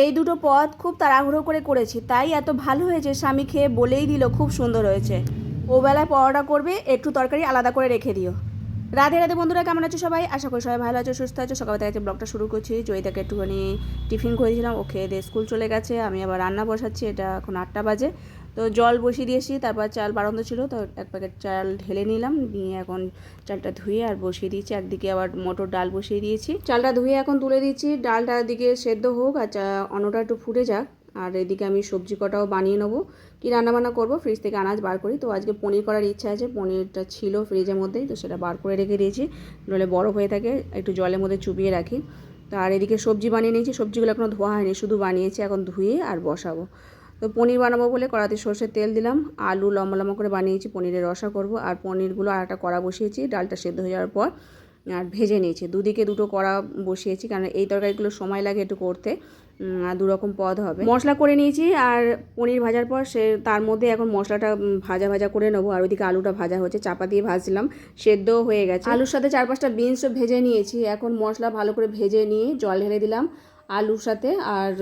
এই দুটো পদ খুব তাড়াহুড়ো করে করেছি, তাই এত ভালো হয়েছে স্বামী খেয়ে বলেই দিল খুব সুন্দর হয়েছে। ও বেলায় পরোটা করবে, একটু তরকারি আলাদা করে রেখে দিও। রাধে রাধে বন্ধুরা, কেমন আছো সবাই? আশা করি সবাই ভালো আছো, সুস্থ আছো। সকাল থেকে ব্লগটা শুরু করছি। জয়িতাকে একটুখানি টিফিন করেছিলাম, ও খেয়ে দিয়ে স্কুল চলে গেছে। আমি আবার রান্না বসাচ্ছি, এটা এখন আটটা বাজে। তো জল বসিয়ে দিয়েছি, তারপর চাল বাড়ন্ত ছিল, তো এক প্যাকেট চাল ঢেলে নিলাম, নিয়ে এখন চালটা ধুয়ে আর বসিয়ে দিয়েছি। একদিকে আবার মটর ডাল বসিয়ে দিয়েছি। চালটা ধুয়ে এখন তুলে দিচ্ছি ডালটা দিকে সেদ্ধ হোক আর অন্নটা একটু ফুটে যাক। আর এদিকে আমি সবজি কটাও বানিয়ে নেব। কী রান্নাবান্না করব? ফ্রিজ থেকে আনাজ বার করি। তো আজকে পনির করার ইচ্ছা আছে, পনিরটা ছিল ফ্রিজের মধ্যেই, তো সেটা বার করে রেখে দিয়েছি। নইলে বরফ হয়ে থাকে, একটু জলের মধ্যে চুবিয়ে রাখি। তো আর এদিকে সবজি বানিয়ে নিয়েছি, সবজিগুলো এখনও ধোয়া হয়নি, শুধু বানিয়েছি, এখন ধুয়ে আর বসাবো। তো পনির বানাবো বলে কড়াতে সর্ষের তেল দিলাম, আলু লম্বা লম্বা করে বানিয়েছি, পনিরের রসা করব, আর পনিরগুলো আর একটা কড়া বসিয়েছি, ডালটা সেদ্ধ হয়ে যাওয়ার পর আর ভেজে নিয়েছি। দুদিকে দুটো কড়া বসিয়েছি, কারণ এই তরকারিগুলো সময় লাগে একটু করতে আর দু রকম পদ হবে। মশলা করে নিয়েছি, আর পনির ভাজার পর সে তার মধ্যে এখন মশলাটা ভাজা ভাজা করে নেব, আর ওইদিকে আলুটা ভাজা হচ্ছে চাপা দিয়ে ভাজছিলাম সেদ্ধও হয়ে গেছে। আলুর সাথে চার পাঁচটা বিনসও ভেজে নিয়েছি, এখন মশলা ভালো করে ভেজে নিয়ে জল ঢেলে দিলাম আলুর সাথে আর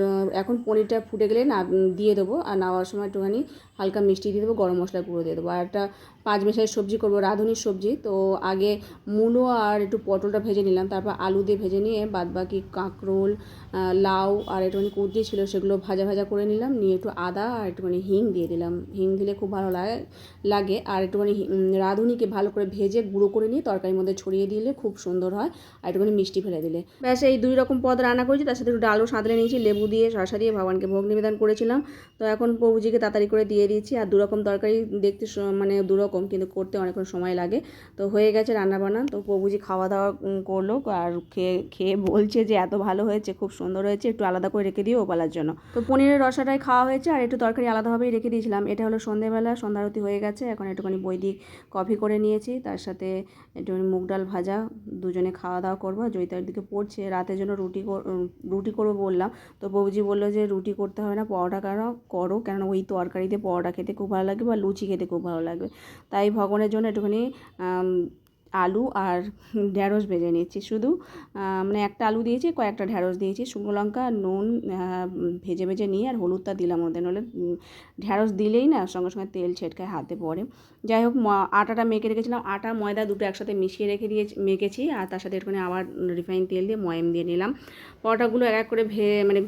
এখন পনিরটা ফুটে গেলে না দিয়ে দেবো। আর নেওয়ার সময় একটুখানি হালকা মিষ্টি দিয়ে দেবো, গরম মশলা গুঁড়ো দিয়ে দেবো। আর একটা পাঁচ মেশাই সবজি করব, রাঁধুনির সবজি। তো আগে মূলো আর একটু পটলটা ভেজে নিলাম, তারপর আলু দিয়ে ভেজে নিয়ে বাদ বাকি কাঁকরোল লাউ আর একটুখানি কুর্দি ছিল, সেগুলো ভাজা ভাজা করে নিলাম। নিয়ে একটু আদা আর একটুখানি হিং দিয়ে দিলাম। হিং দিলে খুব ভালো লাগে লাগে। আর একটুখানি রাঁধুনিকে ভালো করে ভেজে গুঁড়ো করে নিয়ে তরকারির মধ্যে ছড়িয়ে দিলে খুব সুন্দর হয়, আর একটুখানি মিষ্টি ফেলে দিলে। ব্যাস, এই দুই রকম পদ রান্না করেছি, তার সাথে একটু ডালও সাঁতলে নিয়েছি লেবু দিয়ে শসা দিয়ে ভগবানকে ভোগ নিবেদন করেছিলাম। তো এখন প্রভুজিকে তাড়াতাড়ি করে দিয়ে দিয়েছি। আর দুরকম তরকারি দেখতে মানে দুরকম কিন্তু করতে অনেকক্ষণ সময় লাগে। তো হয়ে গেছে রান্না বান্না তো প্রভুজি খাওয়া দাওয়া করল। আর খেয়ে খেয়ে বলছে যে এত ভালো হয়েছে খুব সুন্দর হয়েছে। একটু আলাদা করে রেখে দিও ওপালার জন্য। তো পনিরের রসাটাই খাওয়া হয়েছে আর একটু তরকারি আলাদাভাবেই রেখে দিয়েছিলাম। এটা হলো সন্ধেবেলা সন্ধ্যারতি হয়ে গেছে। এখন একটুখানি বৈদিক কফি করে নিয়েছি। তার সাথে একটুখানি মুগ ডাল ভাজা দুজনে খাওয়া দাওয়া করব জয়িতার দিকে পড়ছে রাতের জন্য রুটি উম, রুটি করব বললাম। তো বৌজি বলল যে, রুটি করতে হবে না, পরোটা কেন করো? কেন ওই তরকারিতে পরোটা খেতে খুব ভালো লাগবে বা লুচি খেতে খুব ভালো লাগবে। তাই ভগবানের জন্য একটুখানি আলু আর ঢ্যাঁড়স ভেজে নিয়েছি শুধু মানে একটা আলু দিয়েছি কয়েকটা ঢ্যাঁড়স দিয়েছি শুকনো লঙ্কা নুন ভেজে ভেজে নিয়ে আর হলুদটা দিলাম ওদের। উম, ঢ্যাঁড়স দিলেই না সঙ্গে সঙ্গে তেল ছেটকায় হাতে পড়ে। যাই হোক আটাটা মেখে রেখেছিলাম। আটা ময়দা দুটো একসাথে মিশিয়ে রেখে দিয়ে মেখেছি আর তার সাথে একটুখানি আবার রিফাইন তেল দিয়ে ময়াম দিয়ে নিলাম। পরোটাগুলো এক এক করে ভে মানে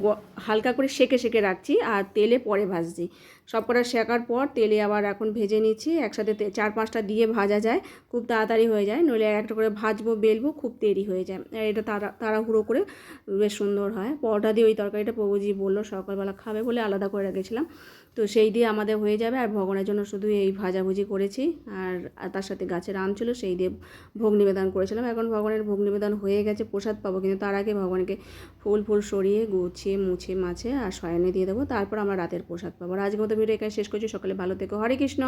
হালকা করে সেকে সেকে রাখছি আর তেলে পরে ভাজছি। সব কটা শেখার পর তেলে আবার এখন ভেজে নিচ্ছি। একসাথে চার পাঁচটা দিয়ে ভাজা যায়। খুব তাড়াতাড়ি হয়ে যায়। নইলে একটা করে ভাজবো, বেলবো, খুব দেরি হয়ে যায়। আর এটা তাড়া তাড়াহুড়ো করে বেশ সুন্দর হয়। পরোটা দিয়ে ওই তরকারিটা প্রভুজি বলল, সকালবেলা খাবে বলে আলাদা করে রেখেছিলাম। তো সেই দিয়ে আমাদের হয়ে যাবে। আর ভগবানের জন্য শুধু এই ভাজাভুজি করেছি। আর তার সাথে গাছের আম ছিল, সেই দিয়ে ভোগ নিবেদন করেছিলাম। এখন ভগবানের ভোগ নিবেদন হয়ে গেছে, প্রসাদ পাবো। কিন্তু তার আগে ভগবানকে ফুল ফুল সরিয়ে গুছিয়ে, মুছে, মাছে আর শয়নে দিয়ে দেবো। তারপর আমরা রাতের প্রসাদ পাবো। আর আজকের মতো ভিডিও এখানে শেষ করছি। সকালে ভালো থেকো। হরে কৃষ্ণ!